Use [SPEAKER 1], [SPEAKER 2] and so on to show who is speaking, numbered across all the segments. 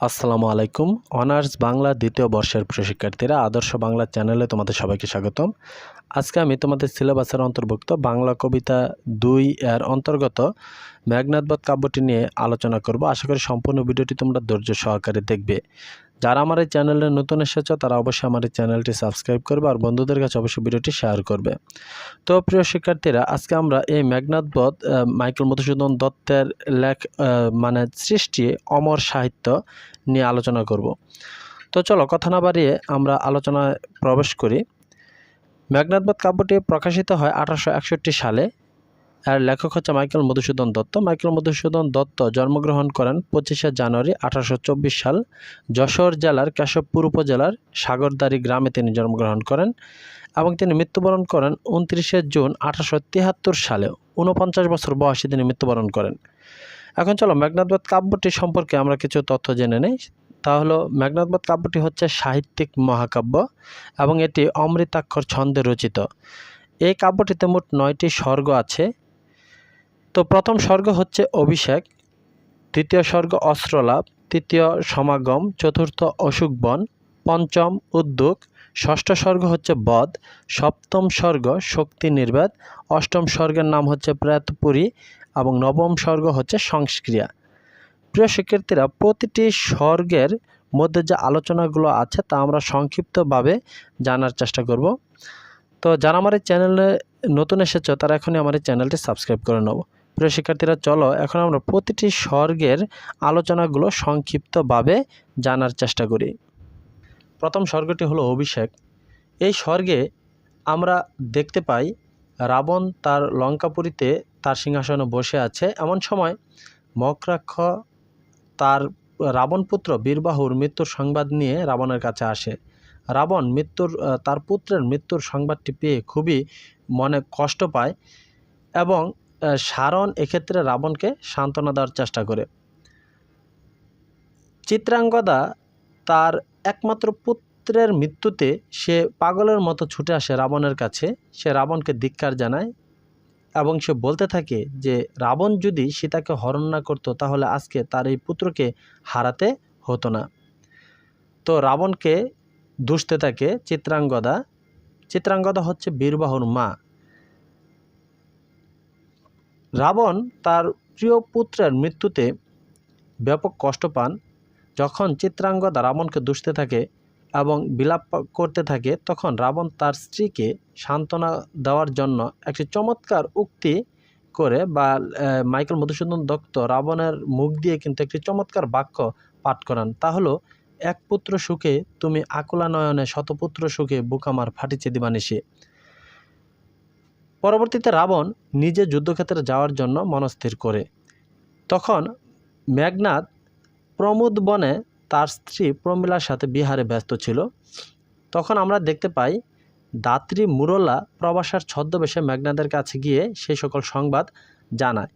[SPEAKER 1] আসসালামু আলাইকুম। অনার্স বাংলা দ্বিতীয় বর্ষের প্রশিক্ষার্থীরা আদর্শ বাংলা চ্যানেলে তোমাদের সবাইকে স্বাগতম। আজকে আমি তোমাদের সিলেবাসের অন্তর্ভুক্ত বাংলা কবিতা দুই এর অন্তর্গত মেঘনাথবধ কাব্যটি নিয়ে আলোচনা করব। আশা করি সম্পূর্ণ ভিডিওটি তোমরা ধৈর্য সহকারে দেখবে। যারা আমার এই চ্যানেলে নতুন এসেছ, তারা অবশ্যই আমার এই চ্যানেলটি সাবস্ক্রাইব করবে আর বন্ধুদের কাছে অবশ্যই ভিডিওটি শেয়ার করবে। তো প্রিয় শিক্ষার্থীরা, আজকে আমরা এই মেঘনাথবধ বধ মাইকেল মধুসূদন দত্তের লেখ মানে সৃষ্টি, অমর সাহিত্য নিয়ে আলোচনা করব। তো চলো কথা না বাড়িয়ে আমরা আলোচনায় প্রবেশ করি। মেঘনাথবধ কাব্যটি প্রকাশিত হয় আঠারোশো একষট্টি সালে। আর লেখক হচ্ছে মাইকেল মধুসূদন দত্ত। মাইকেল মধুসূদন দত্ত জন্মগ্রহণ করেন পঁচিশে জানুয়ারি আঠারোশো চব্বিশ সাল। যশোর জেলার কেশবপুর উপজেলার সাগরদারি গ্রামে তিনি জন্মগ্রহণ করেন এবং তিনি মৃত্যুবরণ করেন উনত্রিশে জুন আঠারোশো তিয়াত্তর সালে। ঊনপঞ্চাশ বছর বয়সে তিনি মৃত্যুবরণ করেন। এখন চলো মেঘনাথবধ কাব্যটি সম্পর্কে আমরা কিছু তথ্য জেনে নেই। তা হলো মেঘনাথবধ কাব্যটি হচ্ছে সাহিত্যিক মহাকাব্য এবং এটি অমৃতাক্ষর ছন্দে রচিত। এই কাব্যটিতে মোট নয়টি স্বর্গ আছে। তো প্রথম স্বর্গ হচ্ছে অভিষেক, দ্বিতীয় স্বর্গ অস্ত্রলাভ, তৃতীয় সমাগম, চতুর্থ অসুখবন পঞ্চম উদ্যোগ, ষষ্ঠ স্বর্গ হচ্ছে বধ, সপ্তম স্বর্গ শক্তি নির্বাদ, অষ্টম স্বর্গের নাম হচ্ছে প্রেতপুরী এবং নবম স্বর্গ হচ্ছে সংস্ক্রিয়া। প্রিয় শিক্ষার্থীরা, প্রতিটি স্বর্গের মধ্যে যে আলোচনাগুলো আছে তা আমরা সংক্ষিপ্তভাবে জানার চেষ্টা করব। তো যারা আমার এই চ্যানেলে নতুন এসেছ, তারা এখনই আমার এই চ্যানেলটি সাবস্ক্রাইব করে নেব প্রিয় শিক্ষার্থীরা, চলো এখন আমরা প্রতিটি স্বর্গের আলোচনাগুলো সংক্ষিপ্তভাবে জানার চেষ্টা করি। প্রথম স্বর্গটি হলো অভিষেক। এই স্বর্গে আমরা দেখতে পাই রাবণ তার লঙ্কাপুরীতে তার সিংহাসনে বসে আছে। এমন সময় মকরাক্ষ তার রাবণপুত্র বীরবাহুর মৃত্যুর সংবাদ নিয়ে রাবণের কাছে আসে। রাবণ মৃত্যুর তার পুত্রের মৃত্যুর সংবাদটি পেয়ে খুবই মনে কষ্ট পায় এবং সারণ এক্ষেত্রে রাবণকে সান্ত্বনা দেওয়ার চেষ্টা করে। চিত্রাঙ্গদা তার একমাত্র পুত্রের মৃত্যুতে সে পাগলের মতো ছুটে আসে রাবণের কাছে। সে রাবণকে ধিক্কার জানায় এবং সে বলতে থাকে যে, রাবণ যদি সীতাকে হরণ না করতো, তাহলে আজকে তার এই পুত্রকে হারাতে হতো না। তো রাবণকে দুষতে থাকে চিত্রাঙ্গদা। চিত্রাঙ্গদা হচ্ছে বীরবাহুর মা। রাবণ তার প্রিয় পুত্রের মৃত্যুতে ব্যাপক কষ্ট পান। যখন চিত্রাঙ্গদা রাবণকে দুষতে থাকে এবং বিলাপ করতে থাকে, তখন রাবণ তার স্ত্রীকে সান্ত্বনা দেওয়ার জন্য একটি চমৎকার উক্তি করে বা মাইকেল মধুসূদন দত্ত রাবণের মুখ দিয়ে কিন্তু একটি চমৎকার বাক্য পাঠ করান। তা হলো, এক পুত্র সুখে, তুমি আকুলা নয়নে শতপুত্র সুখে বুক আমার ফাটিছে দিবানিসে পরবর্তীতে রাবণ নিজে যুদ্ধক্ষেত্রে যাওয়ার জন্য মনস্থির করে। তখন মেঘনাথ প্রমোদ বনে তার স্ত্রী প্রমীলার সাথে বিহারে ব্যস্ত ছিল। তখন আমরা দেখতে পাই, দাত্রী মুরলা প্রবাসার ছদ্মবেশে মেঘনাথের কাছে গিয়ে সেই সকল সংবাদ জানায়।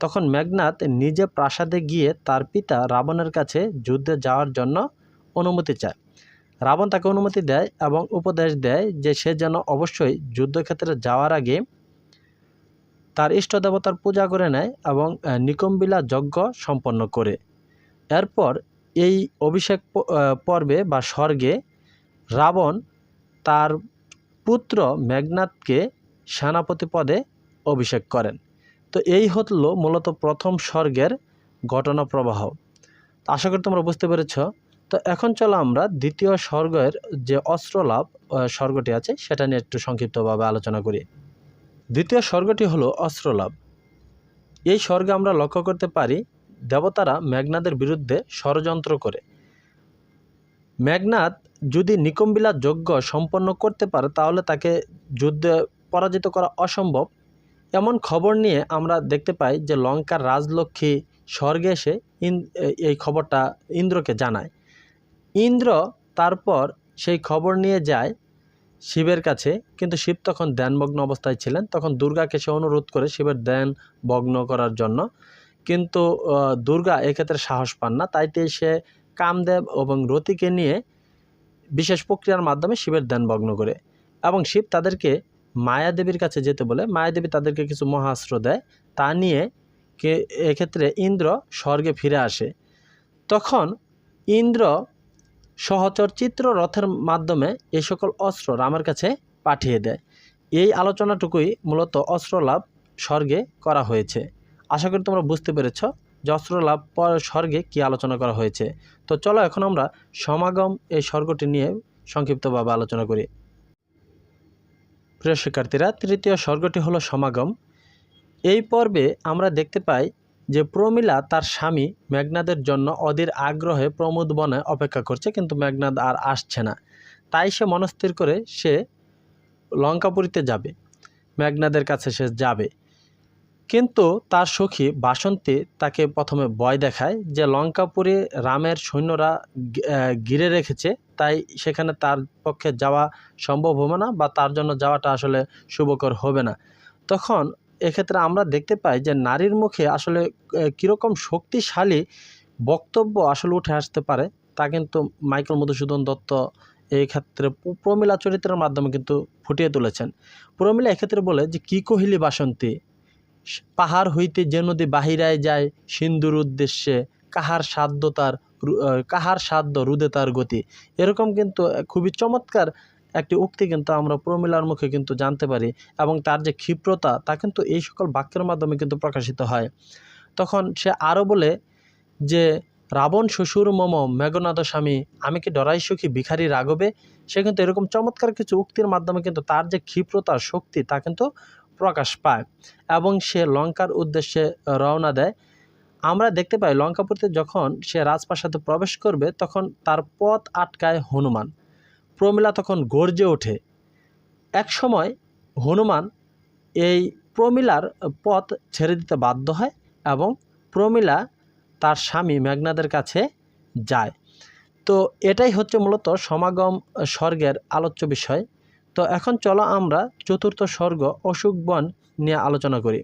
[SPEAKER 1] তখন মেঘনাথ নিজে প্রাসাদে গিয়ে তার পিতা রাবণের কাছে যুদ্ধে যাওয়ার জন্য অনুমতি চায়। রাবণ তাকে অনুমতি দেয় এবং উপদেশ দেয় যে সে যেন অবশ্যই যুদ্ধক্ষেত্রে যাওয়ার আগে তার ইষ্ট দেবতার পূজা করে নেয় এবং নিকম্বিলা যজ্ঞ সম্পন্ন করে। এরপর এই অভিষেক পর্বে বা স্বর্গে রাবণ তার পুত্র মেঘনাথকে সেনাপতি পদে অভিষেক করেন। তো এই হলো মূলত প্রথম স্বর্গের ঘটনা প্রবাহ। আশা করি তোমরা বুঝতে পেরেছ তো এখন চলো আমরা দ্বিতীয় স্বর্গের যে অস্ত্রলাভ স্বর্গটি আছে, সেটা নিয়ে একটু সংক্ষিপ্তভাবে আলোচনা করি। দ্বিতীয় স্বর্গটি হলো অস্ত্রলাভ। এই স্বর্গে আমরা লক্ষ্য করতে পারি, দেবতারা মেঘনাদের বিরুদ্ধে ষড়যন্ত্র করে। মেঘনাদ যদি নিকম্বিলা যজ্ঞ সম্পন্ন করতে পারে, তাহলে তাকে যুদ্ধে পরাজিত করা অসম্ভব। এমন খবর নিয়ে আমরা দেখতে পাই যে লঙ্কার রাজলক্ষ্মী স্বর্গে এসে এই খবরটা ইন্দ্রকে জানায়। ইন্দ্র তারপর সেই খবর নিয়ে যায় শিবের কাছে, কিন্তু শিব তখন ধ্যানমগ্ন অবস্থায় ছিলেন। তখন দুর্গাকে সে অনুরোধ করে শিবের ধ্যান ভগ্ন করার জন্য। কিন্তু দুর্গা এক্ষেত্রে সাহস পান না তাইতে সে কামদেব এবং রতিকে নিয়ে বিশেষ প্রক্রিয়ার মাধ্যমে শিবের ধ্যান ভগ্ন করে এবং শিব তাদেরকে মায়াদেবীর কাছে যেতে বলে। মায়াদেবী তাদেরকে কিছু মহাস্ত্র দেয়, তা নিয়ে কে, এক্ষেত্রে ইন্দ্র স্বর্গে ফিরে আসে। তখন ইন্দ্র সহচর চিত্র রথের মাধ্যমে এই সকল অস্ত্র রামের কাছে পাঠিয়ে দেয়। এই আলোচনাটুকুই মূলত অস্ত্র লাভ স্বর্গে করা হয়েছে। আশা করি তোমরা বুঝতে পেরেছ যে অস্ত্র লাভ পর স্বর্গে কী আলোচনা করা হয়েছে। তো চলো এখন আমরা সমাগম এই স্বর্গটি নিয়ে সংক্ষিপ্তভাবে আলোচনা করি। প্রিয় শিক্ষার্থীরা, তৃতীয় স্বর্গটি হলো সমাগম। এই পর্বে আমরা দেখতে পাই যে প্রমিলা তার স্বামী মেঘনাদের জন্য অধীর আগ্রহে প্রমোদ বনে অপেক্ষা করছে, কিন্তু মেঘনাদ আর আসছে না। তাই সে মনস্থির করে সে লঙ্কাপুরীতে যাবে, মেঘনাদের কাছে সে যাবে। কিন্তু তার সখী বাসন্তী তাকে প্রথমে ভয় দেখায় যে লঙ্কাপুরে রামের সৈন্যরা ঘিরে রেখেছে, তাই সেখানে তার পক্ষে যাওয়া সম্ভব হবে না বা তার জন্য যাওয়াটা আসলে শুভকর হবে না। তখন এক্ষেত্রে আমরা দেখতে পাই যে নারীর মুখে আসলে কীরকম শক্তিশালী বক্তব্য আসলে উঠে আসতে পারে, তা কিন্তু মাইকেল মধুসূদন দত্ত এই ক্ষেত্রে প্র- প্রমীলা চরিত্রের মাধ্যমে কিন্তু ফুটিয়ে তুলেছেন। প্রমিলা এক্ষেত্রে বলে যে, কি কহিলি বাসন্তী? পাহাড় হইতে যে নদী বাহিরায় যায়, সিন্ধুর উদ্দেশ্যে কাহার সাধ্য তার কাহার সাধ্য রুদে তার গতি? এরকম কিন্তু খুবই চমৎকার একটি উক্তি কিন্তু আমরা প্রমিলার মুখে কিন্তু জানতে পারি এবং তার যে ক্ষিপ্রতা, তা কিন্তু এই সকল বাক্যের মাধ্যমে কিন্তু প্রকাশিত হয়। তখন সে আরও বলে যে, রাবণ শ্বশুর মম মেঘনাদ স্বামী, আমি কি ডরাই সুখী ভিখারি রাগবে সে কিন্তু এরকম চমৎকার কিছু উক্তির মাধ্যমে কিন্তু তার যে ক্ষিপ্রতা, শক্তি, তা কিন্তু প্রকাশ পায় এবং সে লঙ্কার উদ্দেশ্যে রওনা দেয়। আমরা দেখতে পাই লঙ্কাপুরীতে যখন সে রাজপ্রাসাদে প্রবেশ করবে, তখন তার পথ আটকায় হনুমান। প্রমিলা তখন গর্জে ওঠে। এক সময় হনুমান এই প্রমিলার পথ ছেড়ে দিতে বাধ্য হয় এবং প্রমিলা তার স্বামী মেঘনাদের কাছে যায়। তো এটাই হচ্ছে মূলত সমাগম স্বর্গের আলোচ্য বিষয়। তো এখন চলো আমরা চতুর্থ স্বর্গ অসুখ বন নিয়ে আলোচনা করি।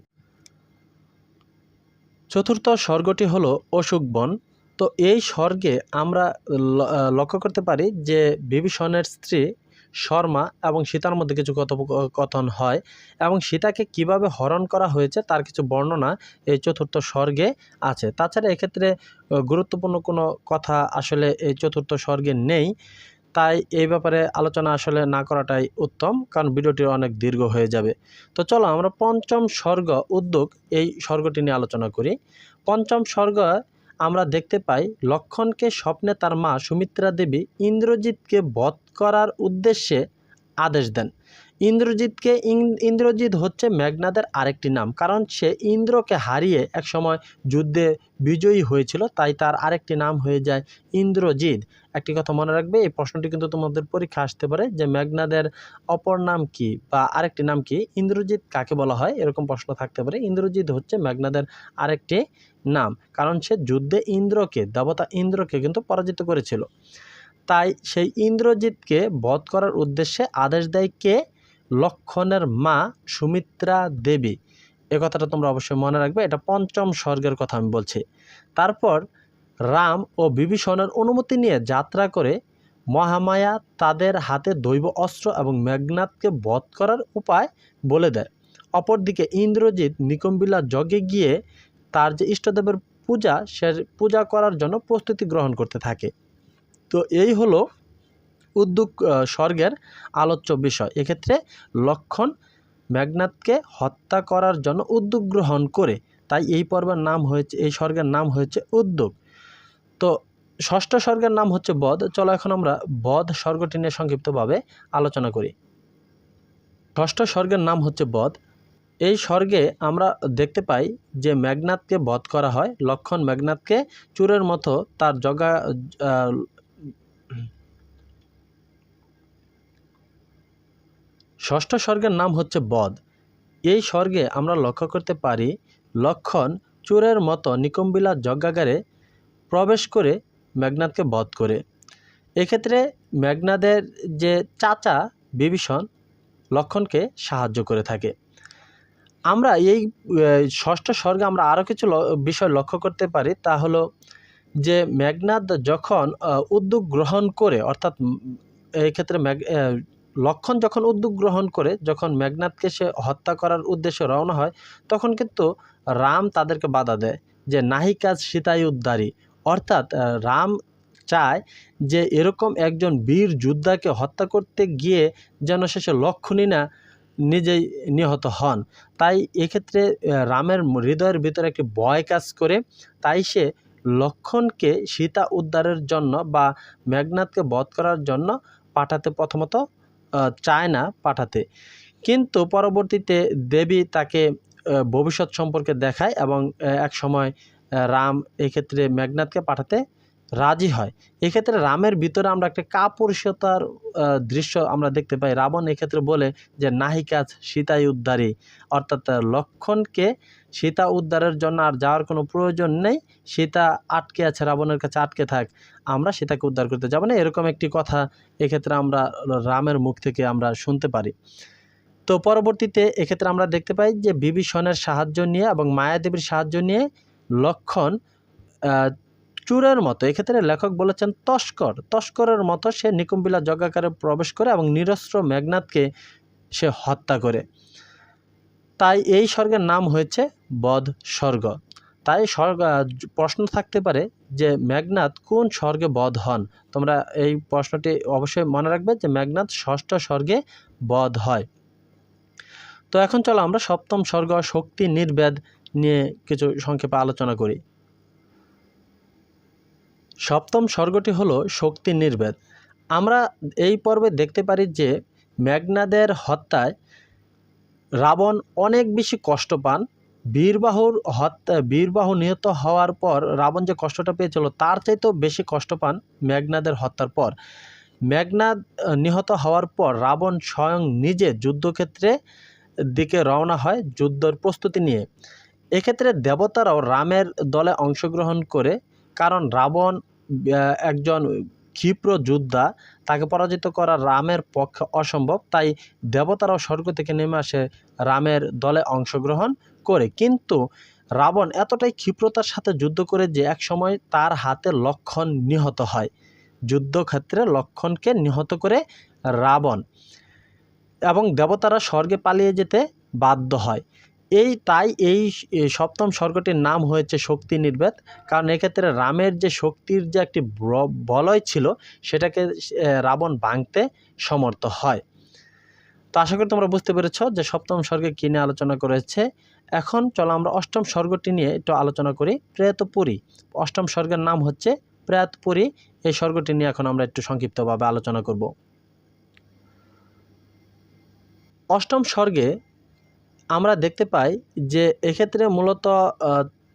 [SPEAKER 1] চতুর্থ স্বর্গটি হলো অসুখ বন। তো এই স্বর্গে আমরা লক্ষ্য করতে পারি যে বিভীষণের স্ত্রী শর্মা এবং সীতার মধ্যে কিছু কথোপকথন হয় এবং সীতাকে কীভাবে হরণ করা হয়েছে তার কিছু বর্ণনা এই চতুর্থ স্বর্গে আছে। তাছাড়া এক্ষেত্রে গুরুত্বপূর্ণ কোনো কথা আসলে এই চতুর্থ স্বর্গে নেই, তাই এই ব্যাপারে আলোচনা আসলে না করাটাই উত্তম, কারণ ভিডিওটি অনেক দীর্ঘ হয়ে যাবে। তো চলো আমরা পঞ্চম স্বর্গ উদ্যোগ এই স্বর্গটি নিয়ে আলোচনা করি। পঞ্চম স্বর্গ আমরা দেখতে পাই, লক্ষণকে স্বপ্নে তার মা সুমিত্রা দেবী ইন্দ্রজিৎকে বধ করার উদ্দেশ্যে আদেশ দেন। ইন্দ্রজিৎকে ইন- ইন্দ্রজিৎ হচ্ছে মেঘনাদের আরেকটি নাম, কারণ সে ইন্দ্রকে হারিয়ে একসময় যুদ্ধে বিজয়ী হয়েছিল, তাই তার আরেকটি নাম হয়ে যায় ইন্দ্রজিৎ। একটি কথা মনে রাখবে, এই প্রশ্নটি কিন্তু তোমাদের পরীক্ষা আসতে পারে যে মেঘনাদের অপর নাম কি বা আরেকটি নাম কি, ইন্দ্রজিৎ কাকে বলা হয়, এরকম প্রশ্ন থাকতে পারে। ইন্দ্রজিৎ হচ্ছে মেঘনাদের আরেকটি নাম, কারণ সে যুদ্ধে ইন্দ্রকে, দেবতা ইন্দ্রকে কিন্তু পরাজিত করেছিল। তাই সেই ইন্দ্রজিৎকে বধ করার উদ্দেশ্যে আদেশ দেয় কে? লক্ষণের মা সুমিত্রা দেবী। এ কথাটা তোমরা অবশ্যই মনে রাখবে, এটা পঞ্চম স্বর্গের কথা আমি বলছি। তারপর রাম ও বিভীষণের অনুমতি নিয়ে যাত্রা করে মহামায়া তাদের হাতে দৈব অস্ত্র এবং মেঘনাথকে বধ করার উপায় বলে দেয়। অপরদিকে ইন্দ্রজিৎ নিকম্বিলা যজ্ঞে গিয়ে তার যে ইষ্টদেবের পূজা, সে পূজা করার জন্য প্রস্তুতি গ্রহণ করতে থাকে। তো এই হলো উদ্যোগ স্বর্গের আলোচ্য বিষয়। এক্ষেত্রে লক্ষণ মেঘনাথকে হত্যা করার জন্য উদ্যোগ গ্রহণ করে, তাই এই পর্বের নাম হয়েছে, এই স্বর্গের নাম হয়েছে উদ্যোগ। তো ষষ্ঠ স্বর্গের নাম হচ্ছে বধ। চলো এখন আমরা বধ স্বর্গটি নিয়ে সংক্ষিপ্তভাবে আলোচনা করি। ষষ্ঠ স্বর্গের নাম হচ্ছে বধ। এই স্বর্গে আমরা দেখতে পাই যে মেঘনাথকে বধ করা হয়। লক্ষণ মেঘনাথকে চুরের মতো তার জগা ষষ্ঠ স্বর্গের নাম হচ্ছে বধ। এই স্বর্গে আমরা লক্ষ্য করতে পারি লক্ষণ চোরের মতো নিকম্বিলা যজ্ঞাগারে প্রবেশ করে মেঘনাথকে বধ করে। এক্ষেত্রে মেঘনাদের যে চাচা বিভীষণ লক্ষণকে সাহায্য করে থাকে। আমরা এই ষষ্ঠ স্বর্গে আমরা আরও কিছু বিষয় লক্ষ্য করতে পারি। তা হলো যে মেঘনাদ যখন উদ্যোগ গ্রহণ করে, অর্থাৎ এই ক্ষেত্রে লক্ষণ যখন উদ্যোগ গ্রহণ করে, যখন মেঘনাথকে সে হত্যা করার উদ্দেশ্যে রওনা হয়, তখন কিন্তু রাম তাদেরকে বাধা দেয় যে, নাহি কাজ সীতাই উদ্ধারী অর্থাৎ রাম চায় যে, এরকম একজন বীর যোদ্ধাকে হত্যা করতে গিয়ে যেন শেষে লক্ষণই না, নিজেই নিহত হন। তাই এক্ষেত্রে রামের হৃদয়ের ভিতরে একটি ভয় কাজ করে। তাই সে লক্ষণকে সীতা উদ্ধারের জন্য বা মেঘনাথকে বধ করার জন্য পাঠাতে প্রথমত চায় না পাঠাতে। কিন্তু পরবর্তীতে দেবী তাকে ভবিষ্যৎ সম্পর্কে দেখায় এবং এক সময় রাম এক্ষেত্রে মেঘনাথকে পাঠাতে রাজি হয়। এক্ষেত্রে রামের ভিতরে আমরা একটা কাপুরুষতার দৃশ্য আমরা দেখতে পাই। রাবণ এক্ষেত্রে বলে যে নাহিকাজ সীতাই উদ্ধারী অর্থাৎ লক্ষণকে সীতা উদ্ধারের জন্য আর যাওয়ার কোনো প্রয়োজন নেই। সীতা আটকে আছে, রাবণের কাছে আটকে থাক। আমরা সীতাকে উদ্ধার করতে যাব না। এরকম একটি কথা এক্ষেত্রে আমরা রামের মুখ থেকে আমরা শুনতে পারি। তো পরবর্তীতে এক্ষেত্রে আমরা দেখতে পাই যে, বিভীষণের সাহায্য নিয়ে এবং মায়াদেবীর সাহায্য নিয়ে লক্ষণ চুরের মতো। এক্ষেত্রে লেখক বলেছেন, তস্কর। তস্করের মতো সে নিকুম্বিলা যজ্ঞাকারে প্রবেশ করে এবং নিরস্ত্র মেঘনাথকে সে হত্যা করে। তাই এই স্বর্গের নাম হয়েছে বধ স্বর্গ তাই স্বর্গ, প্রশ্ন থাকতে পারে যে, মেঘনাথ কোন স্বর্গে বধ হন? তোমরা এই প্রশ্নটি অবশ্যই মনে রাখবে যে, মেঘনাথ ষষ্ঠ স্বর্গে বধ হয়। তো এখন চলো আমরা সপ্তম স্বর্গ শক্তি নির্বেদ নিয়ে কিছু সংক্ষেপে আলোচনা করি। সপ্তম স্বর্গটি হলো শক্তি নির্বেদ। আমরা এই পর্বে দেখতে পারি যে মেঘনাদের হত্যায় রাবণ অনেক বেশি কষ্ট পান। বীরবাহুর হত্যা বীরবাহু নিহত হওয়ার পর রাবণ যে কষ্টটা পেয়েছিল, তার চাইতেও বেশি কষ্ট পান মেঘনাদের হত্যার পর। মেঘনাদ নিহত হওয়ার পর রাবণ স্বয়ং নিজে যুদ্ধক্ষেত্রে দিকে রওনা হয় যুদ্ধর প্রস্তুতি নিয়ে। এক্ষেত্রে দেবতারাও রামের দলে অংশগ্রহণ করে, কারণ রাবণ একজন ক্ষিপ্র যোদ্ধা, তাকে পরাজিত করা রামের পক্ষে অসম্ভব। তাই দেবতারাও স্বর্গ থেকে নেমে আসে রামের দলে অংশগ্রহণ করে। কিন্তু রাবণ এতটাই ক্ষিপ্রতার সাথে যুদ্ধ করে যে এক সময় তার হাতে লক্ষণ নিহত হয়। যুদ্ধক্ষেত্রে লক্ষণকে নিহত করে রাবণ এবং দেবতারা স্বর্গে পালিয়ে যেতে বাধ্য হয়। এই, তাই এই সপ্তম স্বর্গটির নাম হয়েছে শক্তি নির্বেদ। কারণ এক্ষেত্রে রামের যে শক্তির যে একটি বলয় ছিল, সেটাকে রাবণ ভাঙতে সমর্থ হয়। তো আশা করি তোমরা বুঝতে পেরেছ যে সপ্তম স্বর্গে কী নিয়ে আলোচনা করেছে। এখন চলো আমরা অষ্টম স্বর্গটি নিয়ে একটু আলোচনা করি, প্রেতপুরী। অষ্টম স্বর্গের নাম হচ্ছে প্রেতপুরী। এই স্বর্গটি নিয়ে এখন আমরা একটু সংক্ষিপ্তভাবে আলোচনা করব। অষ্টম স্বর্গে আমরা দেখতে পাই যে এক্ষেত্রে মূলত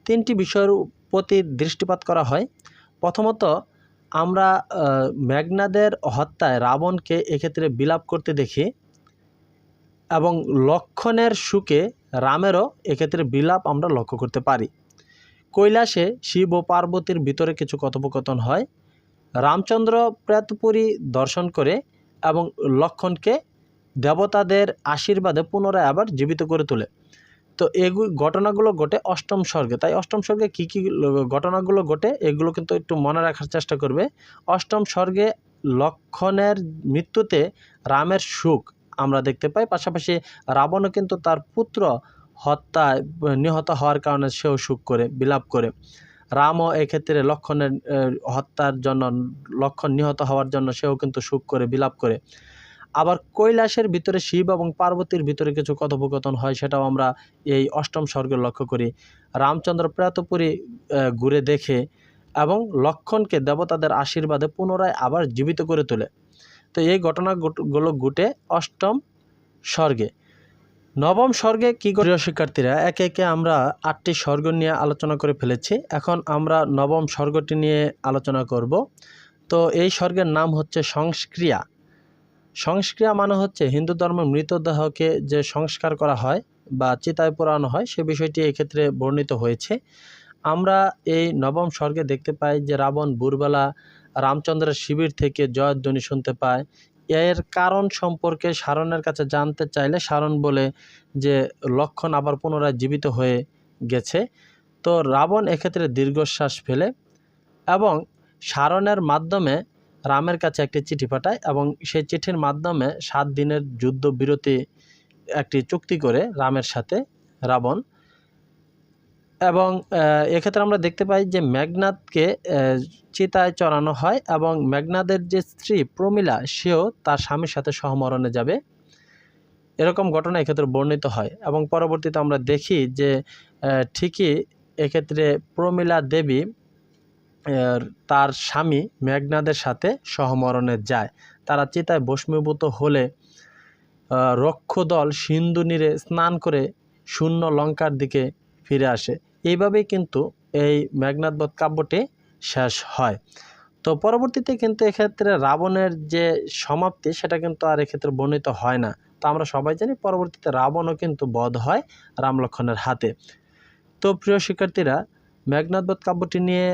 [SPEAKER 1] তিনটি বিষয়ের প্রতি দৃষ্টিপাত করা হয়। প্রথমত, আমরা মেঘনাদের হত্যায় রাবণকে এক্ষেত্রে বিলাপ করতে দেখি এবং লক্ষণের সুখে রামেরও এক্ষেত্রে বিলাপ আমরা লক্ষ্য করতে পারি। কৈলাসে শিব ও পার্বতীর ভিতরে কিছু কথোপকথন হয়। রামচন্দ্র প্রেতপুরী দর্শন করে এবং লক্ষণকে দেবতাদের আশীর্বাদে পুনরায় আবার জীবিত করে তোলে। তো এগু, ঘটনাগুলো ঘটে অষ্টম স্বর্গে। তাই অষ্টম স্বর্গে কী কী ঘটনাগুলো ঘটে, এগুলো কিন্তু একটু মনে রাখার চেষ্টা করবে। অষ্টম স্বর্গে লক্ষণের মৃত্যুতে রামের সুখ আমরা দেখতে পাই। পাশাপাশি রাবণও কিন্তু তার পুত্র হত্যায় নিহত হওয়ার কারণে সেও সুখ করে, বিলাপ করে। রামও এক্ষেত্রে লক্ষণের হত্যার জন্য, লক্ষণ নিহত হওয়ার জন্য সেও কিন্তু সুখ করে, বিলাপ করে। আবার কৈলাসের ভিতরে শিব এবং পার্বতীর ভিতরে কিছু কথোপকথন হয়, সেটাও আমরা এই অষ্টম স্বর্গে লক্ষ্য করি। রামচন্দ্র প্রেতপুরী ঘুরে দেখে এবং লক্ষণকে দেবতাদের আশীর্বাদে পুনরায় আবার জীবিত করে তোলে। তো এই ঘটনাগুলো ঘটে অষ্টম স্বর্গে। নবম স্বর্গে কী করে শিক্ষার্থীরা, একে একে আমরা আটটি স্বর্গ নিয়ে আলোচনা করে ফেলেছি। এখন আমরা নবম স্বর্গটি নিয়ে আলোচনা করব। তো এই স্বর্গের নাম হচ্ছে সংস্ক্রিয়া। সংস্ক্রিয়া মানে হচ্ছে হিন্দু ধর্মের মৃতদেহকে যে সংস্কার করা হয় বা চিতায় পোড়ানো হয়, সে বিষয়টি এক্ষেত্রে বর্ণিত হয়েছে। আমরা এই নবম স্বর্গে দেখতে পাই যে রাবণ ভোরবেলা রামচন্দ্রের শিবির থেকে জয়ধ্বনি শুনতে পায়। এর কারণ সম্পর্কে সারণের কাছে জানতে চাইলে সারণ বলে যে লক্ষণ আবার পুনরায় জীবিত হয়ে গেছে। তো রাবণ এক্ষেত্রে দীর্ঘশ্বাস ফেলে এবং সারণের মাধ্যমে রামের কাছে একটি চিঠি পাঠায় এবং সেই চিঠির মাধ্যমে সাত দিনের যুদ্ধ বিরতি একটি চুক্তি করে রামের সাথে রাবণ। এবং এক্ষেত্রে আমরা দেখতে পাই যে মেঘনাদকে আহ, চিতায় চড়ানো হয় এবং মেঘনাদের যে স্ত্রী প্রমিলা সেও তার স্বামীর সাথে সহমরণে যাবে। এরকম ঘটনা এক্ষেত্রে বর্ণিত হয় এবং পরবর্তীতে আমরা দেখি যে ঠিকই এক্ষেত্রে প্রমিলা দেবী তার স্বামী মেঘনাদের সাথে সহমরণে যায়। তারা চিতায় বস্মীভূত হলে রক্ষদল সিন্ধু নীরে স্নান করে শূন্য লঙ্কার দিকে ফিরে আসে। এইভাবেই কিন্তু এই মেঘনাদবধ কাব্যটি শেষ হয়। তো পরবর্তীতে কিন্তু এক্ষেত্রে রাবণের যে সমাপ্তি, সেটা কিন্তু আর এক্ষেত্রে বর্ণিত হয় না। তো আমরা সবাই জানি পরবর্তীতে রাবণও কিন্তু বধ হয় রাম লক্ষ্মণের হাতে। তো প্রিয় শিক্ষার্থীরা মেঘনাদবধ কাব্যটি নিয়ে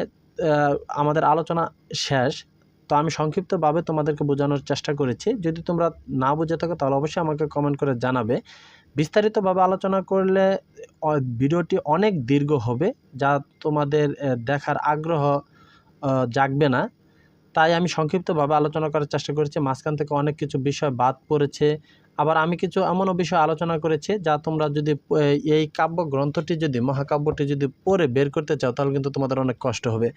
[SPEAKER 1] আমাদের আলোচনা শেষ, তো আমি সংক্ষিপ্তভাবে তোমাদেরকে বোঝানোর চেষ্টা করেছি। যদি তোমরা না বুঝে থাকো, তাহলে অবশ্যই আমাকে কমেন্ট করে জানাবে। বিস্তারিতভাবে আলোচনা করলে ভিডিওটি অনেক দীর্ঘ হবে, যা তোমাদের দেখার আগ্রহ জাগবে না। তাই আমি সংক্ষিপ্তভাবে আলোচনা করার চেষ্টা করেছি। মাঝখান থেকে অনেক কিছু বিষয় বাদ পড়েছে। আবার আমি কিছু এমনও বিষয় আলোচনা করেছি যা তোমরা যদি এই কাব্য গ্রন্থটি যদি, মহাকাব্যটি যদি পড়ে বের করতে চাও, তাহলে কিন্তু তোমাদের অনেক কষ্ট হবে।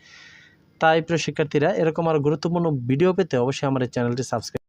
[SPEAKER 1] তাই প্রিয় শিক্ষার্থীরা, এরকম আরও গুরুত্বপূর্ণ ভিডিও পেতে অবশ্যই আমার এই চ্যানেলটি সাবস্ক্রাইব